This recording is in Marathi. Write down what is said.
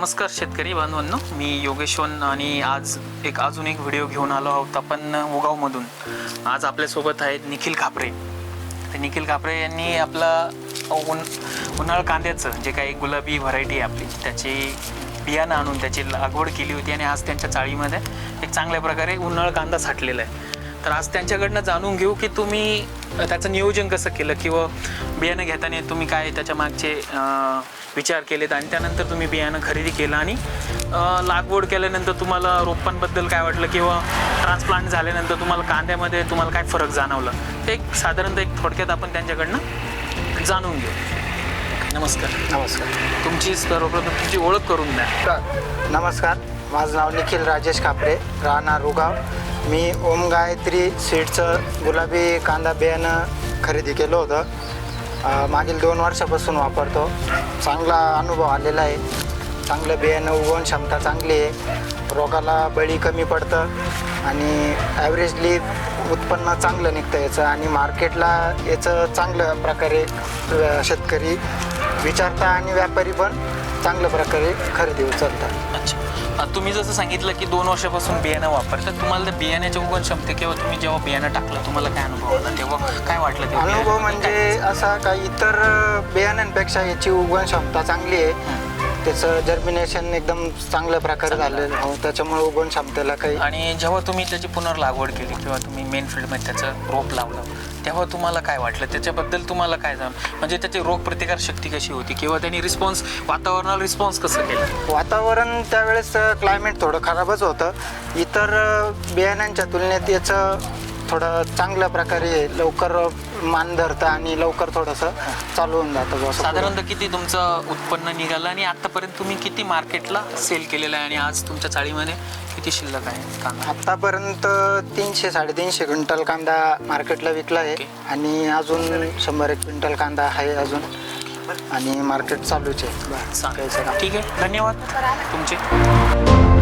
नमस्कार शेतकरी बांधवांनो मी योगेश्वन आणि आज एक अजून एक व्हिडिओ घेऊन आलो आहोत आपण उगावमधून. आज आपल्यासोबत आहेत निखिल खापरे. तर निखिल खापरे यांनी आपला उन उन्हाळ कांद्याचं जे काही गुलाबी व्हरायटी आहे आपली त्याची बियाणं आणून त्याची लागवड केली होती आणि आज त्यांच्या चाळीमध्ये एक चांगल्या प्रकारे उन्हाळ कांदा साठलेला आहे. तर आज त्यांच्याकडनं जाणून घेऊ की तुम्ही त्याचं नियोजन कसं केलं किंवा बियाणं घेताना तुम्ही काय त्याच्या मागचे विचार केलेत आणि त्यानंतर तुम्ही बियाणं खरेदी केलं आणि लागवड केल्यानंतर तुम्हाला रोपांबद्दल काय वाटलं किंवा ट्रान्सप्लांट झाल्यानंतर तुम्हाला कांद्यामध्ये तुम्हाला काय फरक जाणवलं? ते एक साधारणतः एक थोडक्यात आपण त्यांच्याकडनं जाणून घेऊ. नमस्कार. नमस्कार. तुमची सर्वप्रथम तुमची ओळख करून द्या. का- नमस्कार. माझं नाव निखिल राजेश कापरे राहणार रुगाव. मी ओम गायत्री सीडचं गुलाबी कांदा बियाणं खरेदी केलं होतं. मागील दोन वर्षापासून वापरतो. चांगला अनुभव आलेला आहे. चांगलं बियाणं उगवण क्षमता चांगली आहे. रोगाला बळी कमी पडतं आणि ॲव्हरेजली उत्पन्न चांगलं निघतं याचं आणि मार्केटला याचं चांगलं प्रकारे शेतकरी विचारता आणि व्यापारी पण चांगल्या प्रकारे खरेदी उचलतात. अच्छा. तुम्ही जसं सांगितलं की दोन वर्षापासून बियाणं वापरतात तुम्हाला त्या बियाण्याच्या उगवण क्षमते किंवा तुम्ही जेव्हा बियाणं टाकलं तुम्हाला काय अनुभव आला तेव्हा काय वाटलं ते अनुभव? म्हणजे? असा का इतर बियाण्यांपेक्षा याची उगवण क्षमता चांगली आहे त्याचं जर्मिनेशन एकदम चांगल्या प्रकारे झालेलं हो त्याच्यामुळे उगवण क्षमतेला काही आणि जेव्हा तुम्ही त्याची पुनर्लागवड केली किंवा तुम्ही मेन फील्डमध्ये त्याचं रोप लावलं तेव्हा तुम्हाला काय वाटलं? त्याच्याबद्दल तुम्हाला काय जाण म्हणजे त्याची रोग प्रतिकार शक्ती कशी होती किंवा त्यांनी रिस्पॉन्स वातावरणाला रिस्पॉन्स कसं केलं? वातावरण त्यावेळेस क्लायमेट थोडं खराबच होतं. इतर बियाण्यांच्या तुलनेत याचं थोडं चांगल्या प्रकारे लवकर मान धरतं आणि लवकर थोडंसं चालू होऊन जातं बुवा. साधारणतः किती तुमचं उत्पन्न निघालं आणि आतापर्यंत तुम्ही किती मार्केटला सेल केलेलं आहे आणि आज तुमच्या चाळीमध्ये किती शिल्लक आहे कांदा? आतापर्यंत तीनशे साडेतीनशे क्विंटल कांदा मार्केटला विकला आहे. ओके. आणि अजून शंभर एक क्विंटल कांदा आहे अजून. आणि मार्केट चालूच आहे. चालेल. ठीक आहे. धन्यवाद. तुमचे.